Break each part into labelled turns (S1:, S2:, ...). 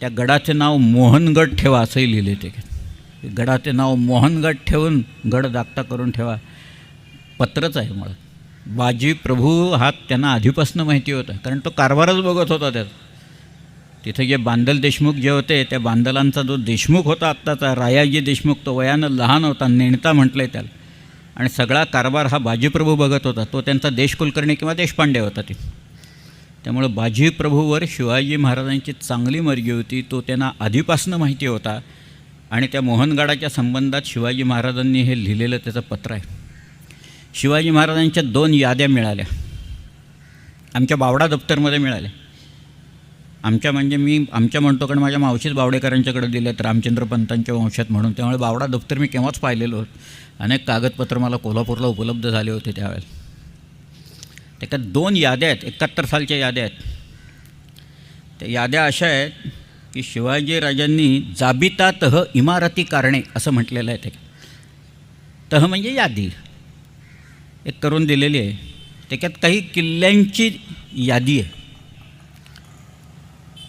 S1: त्या गडाचे नाव मोहनगड ठेवा असंही लिहिले ते. गडाचे नाव मोहनगड ठेवून गड दाखता करून ठेवा. पत्रच आहे मुळात बाजी प्रभू हा त्यांना आधीपासून माहिती होता कारण तो कारभारच बघत होता त्याचा तिथे जे बांदल देशमुख जे होते त्या बांदलांचा जो देशमुख होता आत्ताचा रायाजी देशमुख तो वयानं लहान होता नेणता म्हटलं आहे त्याला. आणि सगळा कारभार हा बाजीप्रभू बघत होता. तो त्यांचा देश कुलकर्णी किंवा देशपांडे होता ते. त्यामुळं बाजीप्रभूवर शिवाजी महाराजांची चांगली मर्जी होती तो त्यांना आधीपासनं माहिती होता. आणि त्या मोहनगडाच्या संबंधात शिवाजी महाराजांनी हे लिहिलेलं त्याचं पत्र आहे. शिवाजी महाराजांच्या दोन याद्या मिळाल्या. आमच्या बावडा दप्तरमध्ये मिळाल्या. आमच्या म्हणजे मी आमच्या म्हणतो कारण माझ्या मावशीच बावडेकरांच्याकडे दिलेत रामचंद्र पंतांच्या वंशात म्हणून. त्यामुळे बावडा दप्तर मी केव्हाच पाहिलेलो अनेक कागदपत्र मला कोल्हापूरला उपलब्ध झाले होते त्यावेळेला. त्याच्यात दोन याद्या आहेत एकाहत्तर सालच्या याद्या आहेत. त्या याद्या अशा आहेत की शिवाजीराजांनी जाबिता तह इमारती कारणे असं म्हटलेलं आहे ते. तह म्हणजे यादी. एक करून दिलेली आहे. त्याच्यात काही किल्ल्यांची यादी आहे.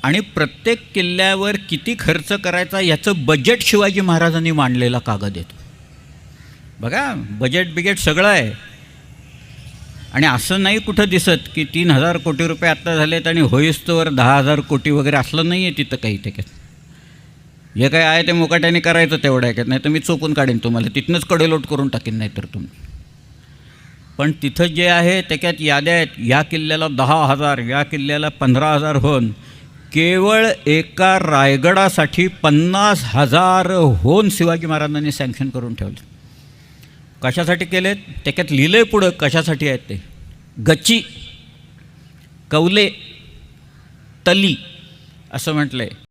S1: आणि प्रत्येक किल्ल्यावर किती खर्च करायचा याचं बजेट शिवाजी महाराजांनी मांडलेला कागद येतो बघा बजेट बिजेट सगळं आहे. आणि असं नाही कुठं दिसत की तीन हजार कोटी रुपये आत्ता झालेत आणि होईस्तोवर दहा हजार कोटी वगैरे असलं नाही आहे तिथं काही त्याच्यात जे काय आहे ते मुकाट्याने करायचं तेवढं आहे. नाही तर मी चोपून काढेन तुम्हाला. तिथनंच कडेलोट करून टाकेन नाही तर तुम्ही. पण तिथं जे आहे त्याच्यात याद्या आहेत. या किल्ल्याला दहा हजार या किल्ल्याला पंधरा हजार होऊन केवळ एका रायगडासाठी पन्नास हजार होऊन शिवाजी महाराजांनी सँक्शन करून ठेवलं. कशासाठी केलेत? त्याच्यात लिहिलं पुढं कशासाठी आहेत ते. गच्ची कवले तली असं म्हटलं आहे